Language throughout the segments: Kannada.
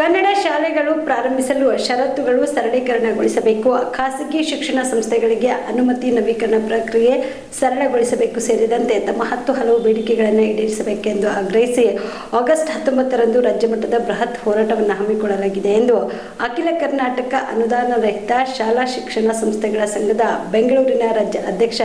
ಕನ್ನಡ ಶಾಲೆಗಳು ಪ್ರಾರಂಭಿಸಲು ಷರತ್ತುಗಳು ಸರಳೀಕರಣಗೊಳಿಸಬೇಕು. ಖಾಸಗಿ ಶಿಕ್ಷಣ ಸಂಸ್ಥೆಗಳಿಗೆ ಅನುಮತಿ ನವೀಕರಣ ಪ್ರಕ್ರಿಯೆ ಸರಳಗೊಳಿಸಬೇಕು ಸೇರಿದಂತೆ ತಮ್ಮ ಹತ್ತು ಹಲವು ಬೇಡಿಕೆಗಳನ್ನು ಈಡೇರಿಸಬೇಕೆಂದು ಆಗ್ರಹಿಸಿ ಆಗಸ್ಟ್ ಹತ್ತೊಂಬತ್ತರಂದು ರಾಜ್ಯಮಟ್ಟದ ಬೃಹತ್ ಹೋರಾಟವನ್ನು ಹಮ್ಮಿಕೊಳ್ಳಲಾಗಿದೆ ಎಂದು ಅಖಿಲ ಕರ್ನಾಟಕ ಅನುದಾನ ರಹಿತ ಶಾಲಾ ಶಿಕ್ಷಣ ಸಂಸ್ಥೆಗಳ ಸಂಘದ ಬೆಂಗಳೂರಿನ ರಾಜ್ಯ ಅಧ್ಯಕ್ಷ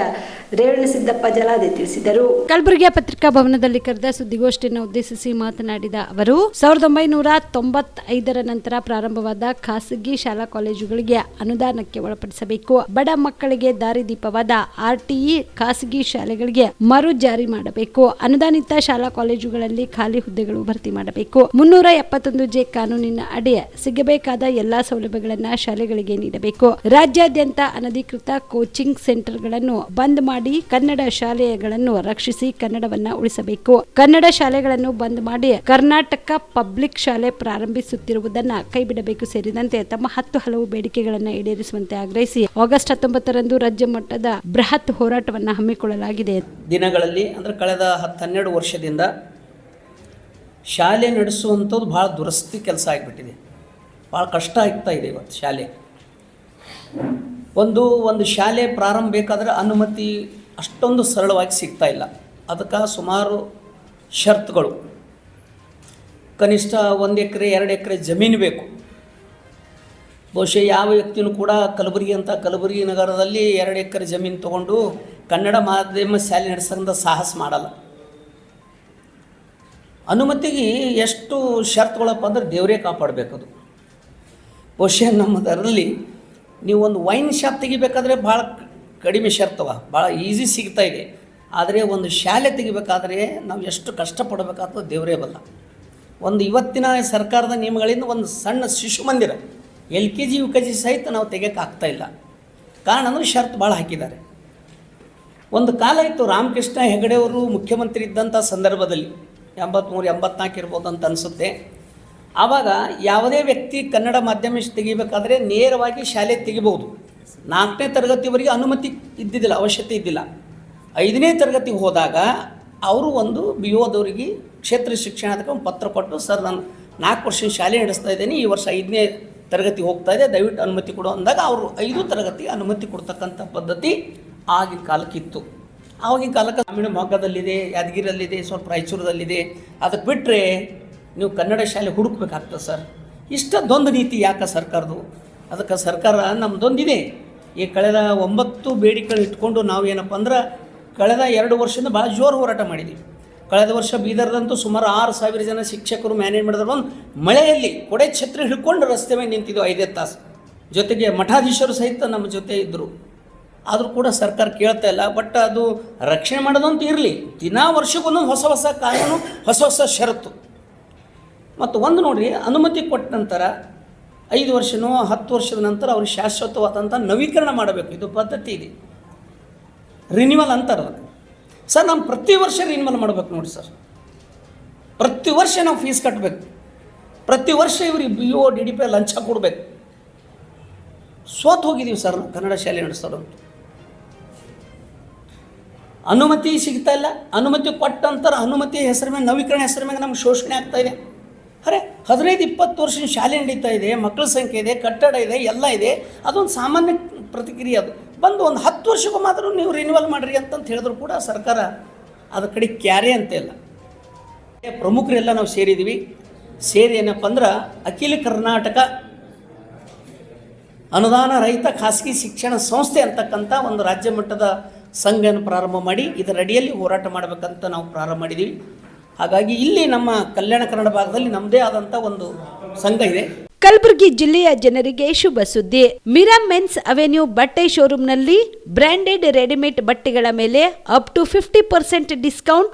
ರೇವಣಸಿದ್ದಪ್ಪ ಜಲಾದಿ ತಿಳಿಸಿದರು. ಕಲಬುರಗಿಯ ಪತ್ರಿಕಾ ಭವನದಲ್ಲಿ ಕರೆದ ಸುದ್ದಿಗೋಷ್ಠಿಯನ್ನು ಉದ್ದೇಶಿಸಿ ಮಾತನಾಡಿದ ಅವರು, ಸಾವಿರದ ಒಂಬೈನೂರ ತೊಂಬತ್ತೈದರ ನಂತರ ಪ್ರಾರಂಭವಾದ ಖಾಸಗಿ ಶಾಲಾ ಕಾಲೇಜುಗಳಿಗೆ ಅನುದಾನಕ್ಕೆ ಒಳಪಡಿಸಬೇಕು. ಬಡ ಮಕ್ಕಳಿಗೆ ದಾರಿದೀಪವಾದ ಆರ್ಟಿಇ ಖಾಸಗಿ ಶಾಲೆಗಳಿಗೆ ಮರು ಜಾರಿ ಮಾಡಬೇಕು. ಅನುದಾನಿತ ಶಾಲಾ ಕಾಲೇಜುಗಳಲ್ಲಿ ಖಾಲಿ ಹುದ್ದೆಗಳು ಭರ್ತಿ ಮಾಡಬೇಕು. ಮುನ್ನೂರ ಎಪ್ಪತ್ತೊಂದು ಜೆ ಕಾನೂನಿನ ಅಡಿ ಸಿಗಬೇಕಾದ ಎಲ್ಲಾ ಸೌಲಭ್ಯಗಳನ್ನ ಶಾಲೆಗಳಿಗೆ ನೀಡಬೇಕು. ರಾಜ್ಯಾದ್ಯಂತ ಅನಧಿಕೃತ ಕೋಚಿಂಗ್ ಸೆಂಟರ್ಗಳನ್ನು ಬಂದ್ ಮಾಡಿ ಕನ್ನಡ ಶಾಲೆಗಳನ್ನು ರಕ್ಷಿಸಿ ಕನ್ನಡವನ್ನ ಉಳಿಸಬೇಕು. ಕನ್ನಡ ಶಾಲೆಗಳನ್ನು ಬಂದ್ ಮಾಡಿ ಕರ್ನಾಟಕ ಪಬ್ಲಿಕ್ ಶಾಲೆ ಪ್ರಾರಂಭಿಸುತ್ತಿರುವುದನ್ನ ಕೈಬಿಡಬೇಕು ಸೇರಿದಂತೆ ತಮ್ಮ ಹತ್ತು ಹಲವು ಬೇಡಿಕೆಗಳನ್ನು ಈಡೇರಿಸುವಂತೆ ಆಗ್ರಹಿಸಿ ಆಗಸ್ಟ್ ಹತ್ತೊಂಬತ್ತರಂದು ರಾಜ್ಯ ಮಟ್ಟದ ಬೃಹತ್ ಹೋರಾಟವನ್ನು ಹಮ್ಮಿಕೊಳ್ಳಲಾಗಿದೆ. ದಿನಗಳಲ್ಲಿ ಅಂದ್ರೆ ಕಳೆದ ಹನ್ನೆರಡು ವರ್ಷದಿಂದ ಶಾಲೆ ನಡೆಸುವಂಥದ್ದು ಭಾಳ ದುರಸ್ತಿ ಕೆಲಸ ಆಗಿಬಿಟ್ಟಿದೆ. ಭಾಳ ಕಷ್ಟ ಆಗ್ತಾ ಇದೆ ಇವತ್ತು ಶಾಲೆ. ಒಂದು ಒಂದು ಶಾಲೆ ಪ್ರಾರಂಭ ಬೇಕಾದರೆ ಅನುಮತಿ ಅಷ್ಟೊಂದು ಸರಳವಾಗಿ ಸಿಗ್ತಾ ಇಲ್ಲ. ಅದಕ್ಕೆ ಸುಮಾರು ಷರತ್ತುಗಳು. ಕನಿಷ್ಠ ಒಂದು ಎಕರೆ, ಎರಡು ಎಕರೆ ಜಮೀನು ಬೇಕು. ಬಹುಶಃ ಯಾವ ವ್ಯಕ್ತಿನೂ ಕೂಡ ಕಲಬುರಗಿ ಅಂತ ಕಲಬುರಗಿ ನಗರದಲ್ಲಿ ಎರಡು ಎಕರೆ ಜಮೀನು ತಗೊಂಡು ಕನ್ನಡ ಮಾಧ್ಯಮ ಶಾಲೆ ನಡೆಸೋಂಥ ಸಾಹಸ ಮಾಡಲ್ಲ. ಅನುಮತಿಗೆ ಎಷ್ಟು ಷರತ್ತುಗಳಪ್ಪ ಅಂದ್ರೆ ದೇವರೇ ಕಾಪಾಡಬೇಕದು ಬಹುಶಃ ನಮ್ಮದರಲ್ಲಿ ನೀವು ಒಂದು ವೈನ್ ಶಾಪ್ ತೆಗಿಬೇಕಾದ್ರೆ ಭಾಳ ಕಡಿಮೆ ಶರ್ತವ, ಭಾಳ ಈಸಿ ಸಿಗ್ತಾ ಇದೆ. ಆದರೆ ಒಂದು ಶಾಲೆ ತೆಗಿಬೇಕಾದ್ರೆ ನಾವು ಎಷ್ಟು ಕಷ್ಟಪಡಬೇಕಾದ ದೇವರೇ ಬಲ್ಲ. ಒಂದು ಇವತ್ತಿನ ಸರ್ಕಾರದ ನಿಯಮಗಳಿಂದ ಒಂದು ಸಣ್ಣ ಶಿಶು ಮಂದಿರ, L K G, U K G ಸಹಿತ ನಾವು ತೆಗಿಯೋಕ್ಕಾಗ್ತಾ ಇಲ್ಲ. ಕಾರಣ ಅಂದರೆ ಶರ್ತ್ ಭಾಳ ಹಾಕಿದ್ದಾರೆ. ಒಂದು ಕಾಲ ಇತ್ತು ರಾಮಕೃಷ್ಣ ಹೆಗಡೆಯವರು ಮುಖ್ಯಮಂತ್ರಿ ಇದ್ದಂಥ ಸಂದರ್ಭದಲ್ಲಿ ಎಂಬತ್ತ್ಮೂರು ಎಂಬತ್ನಾಲ್ಕು ಇರ್ಬೋದು ಅಂತ ಅನಿಸುತ್ತೆ. ಆವಾಗ ಯಾವುದೇ ವ್ಯಕ್ತಿ ಕನ್ನಡ ಮಾಧ್ಯಮ ತೆಗಿಬೇಕಾದ್ರೆ ನೇರವಾಗಿ ಶಾಲೆ ತೆಗಿಬೋದು ನಾಲ್ಕನೇ ತರಗತಿವರೆಗೆ ಅನುಮತಿ ಇದ್ದಿದ್ದಿಲ್ಲ ಅವಶ್ಯಕತೆ ಇದ್ದಿಲ್ಲ. ಐದನೇ ತರಗತಿಗೆ ಹೋದಾಗ ಅವರು ಒಂದು ಬಿ ಓದವರಿಗೆ ಕ್ಷೇತ್ರ ಶಿಕ್ಷಣಕ್ಕೆ ಒಂದು ಪತ್ರ ಕೊಟ್ಟು, ಸರ್, ನಾನು ನಾಲ್ಕು ವರ್ಷ ಶಾಲೆ ನಡೆಸ್ತಾ ಇದ್ದೀನಿ, ಈ ವರ್ಷ ಐದನೇ ತರಗತಿ ಹೋಗ್ತಾ ಇದೆ, ದಯವಿಟ್ಟು ಅನುಮತಿ ಕೊಡು ಅಂದಾಗ ಅವರು ಐದು ತರಗತಿ ಅನುಮತಿ ಕೊಡ್ತಕ್ಕಂಥ ಪದ್ಧತಿ ಆಗಿನ ಕಾಲಕ್ಕಿತ್ತು ಆವಾಗಿನ ಕಾಲಕ್ಕೆ ಗ್ರಾಮೀಣ ಭಾಗದಲ್ಲಿದೆ, ಯಾದಗಿರಿಯಲ್ಲಿದೆ, ಸ್ವಲ್ಪ ರಾಯಚೂರದಲ್ಲಿದೆ. ಅದಕ್ಕೆ ಬಿಟ್ಟರೆ ನೀವು ಕನ್ನಡ ಶಾಲೆ ಹುಡುಕ್ಬೇಕಾಗ್ತದೆ, ಸರ್. ಇಷ್ಟೊಂದು ನೀತಿ ಯಾಕೆ ಸರ್ಕಾರದು ಅದಕ್ಕೆ ಸರ್ಕಾರ ನಮ್ಮದೊಂದಿದೆ ಈ ಕಳೆದ ಒಂಬತ್ತು ಬೇಡಿಕೆಗಳು ಇಟ್ಕೊಂಡು ನಾವು ಏನಪ್ಪ ಅಂದ್ರೆ ಕಳೆದ ಎರಡು ವರ್ಷದಿಂದ ಭಾಳ ಜೋರು ಹೋರಾಟ ಮಾಡಿದ್ದೀವಿ. ಕಳೆದ ವರ್ಷ ಬೀದರ್ದಂತೂ ಸುಮಾರು ಆರು ಸಾವಿರ ಜನ ಶಿಕ್ಷಕರು ಮ್ಯಾನೇಜ್ ಮಾಡಿದ್ರು. ಒಂದು ಮಳೆಯಲ್ಲಿ ಕೊಡೆ ಛತ್ರಿ ಹಿಡ್ಕೊಂಡು ರಸ್ತೆ ಮೇಲೆ ನಿಂತಿದ್ದು ಐದೇ ತಾಸು. ಜೊತೆಗೆ ಮಠಾಧೀಶರು ಸಹಿತ ನಮ್ಮ ಜೊತೆ ಇದ್ದರು. ಆದರೂ ಕೂಡ ಸರ್ಕಾರ ಕೇಳ್ತಾ ಇಲ್ಲ. ಬಟ್ ಅದು ರಕ್ಷಣೆ ಮಾಡೋದಂತೂ ಇರಲಿ. ದಿನಾ ವರ್ಷಕ್ಕೊಂದೊಂದು ಹೊಸ ಹೊಸ ಕಾನೂನು, ಹೊಸ ಹೊಸ ಷರತ್ತು. ಮತ್ತು ಒಂದು ನೋಡಿರಿ, ಅನುಮತಿ ಕೊಟ್ಟ ನಂತರ ಐದು ವರ್ಷನೋ ಹತ್ತು ವರ್ಷದ ನಂತರ ಅವ್ರಿಗೆ ಶಾಶ್ವತವಾದಂಥ ನವೀಕರಣ ಮಾಡಬೇಕು. ಇದು ಪದ್ಧತಿ ಇದೆ. ರಿನ್ಯೂವಲ್ ಅಂತಾರೆ ಸರ್, ನಾವು ಪ್ರತಿ ವರ್ಷ ರಿನ್ಯೂವಲ್ ಮಾಡಬೇಕು ನೋಡಿ ಸರ್. ಪ್ರತಿ ವರ್ಷ ನಾವು ಫೀಸ್ ಕಟ್ಟಬೇಕು ಪ್ರತಿ ವರ್ಷ ಇವ್ರಿಗೆ B O D D P ಲಂಚ ಕೊಡಬೇಕು. ಸೋತ್ ಹೋಗಿದ್ದೀವಿ ಸರ್ ಕನ್ನಡ ಶಾಲೆ ನಡೆಸೋರು ಅಂತ. ಅನುಮತಿ ಸಿಗ್ತಾ ಇಲ್ಲ. ಅನುಮತಿ ಕೊಟ್ಟ ನಂತರ ಅನುಮತಿ ಹೆಸರು ಮೇಲೆ, ನವೀಕರಣ ಹೆಸರು ಮೇಲೆ ನಮ್ಗೆ ಶೋಷಣೆ ಆಗ್ತಾ ಇದೆ. ಅರೆ ಹದಿನೈದು, ಇಪ್ಪತ್ತು ವರ್ಷದ ಶಾಲೆ ನಡೀತಾ ಇದೆ, ಮಕ್ಕಳ ಸಂಖ್ಯೆ ಇದೆ, ಕಟ್ಟಡ ಇದೆ, ಎಲ್ಲ ಇದೆ. ಅದೊಂದು ಸಾಮಾನ್ಯ ಪ್ರತಿಕ್ರಿಯೆ ಅದು. ಬಂದು ಒಂದು ಹತ್ತು ವರ್ಷಕ್ಕೂ ಮಾತ್ರ ನೀವು ರಿನ್ಯೂವಲ್ ಮಾಡಿರಿ ಅಂತಂತ ಹೇಳಿದ್ರು ಕೂಡ ಸರ್ಕಾರ ಅದ್ರ ಕಡೆ ಕ್ಯಾರೆ ಅಂತ ಇಲ್ಲ. ಪ್ರಮುಖರೆಲ್ಲ ನಾವು ಸೇರಿದ್ದೀವಿ ಸೇರಿ ಏನಪ್ಪ ಅಂದ್ರೆ ಅಖಿಲ ಕರ್ನಾಟಕ ಅನುದಾನ ರಹಿತ ಖಾಸಗಿ ಶಿಕ್ಷಣ ಸಂಸ್ಥೆ ಅಂತಕ್ಕಂಥ ಒಂದು ರಾಜ್ಯ ಮಟ್ಟದ ಸಂಘನ ಪ್ರಾರಂಭ ಮಾಡಿ, ಇದರ ಅಡಿಯಲ್ಲಿ ಹೋರಾಟ ಮಾಡಬೇಕಂತ ನಾವು ಪ್ರಾರಂಭ ಮಾಡಿದ್ದೀವಿ ಹಾಗಾಗಿ ಇಲ್ಲಿ ನಮ್ಮ ಕಲ್ಯಾಣ ಕನ್ನಡ ಭಾಗದಲ್ಲಿ ನಮ್ಮದೇ ಆದಂಥ ಒಂದು ಸಂಘ ಇದೆ. ಕಲಬುರಗಿ ಜಿಲ್ಲೆಯ ಜನರಿಗೆ ಶುಭ ಸುದ್ದಿ. ಮಿರಾ ಮೆನ್ಸ್ ಅವೆನ್ಯೂ ಬಟ್ಟೆ ಶೋರೂಮ್ನಲ್ಲಿ ಬ್ರಾಂಡೆಡ್ ರೆಡಿಮೇಡ್ ಬಟ್ಟೆಗಳ ಮೇಲೆ up to fifty percent discount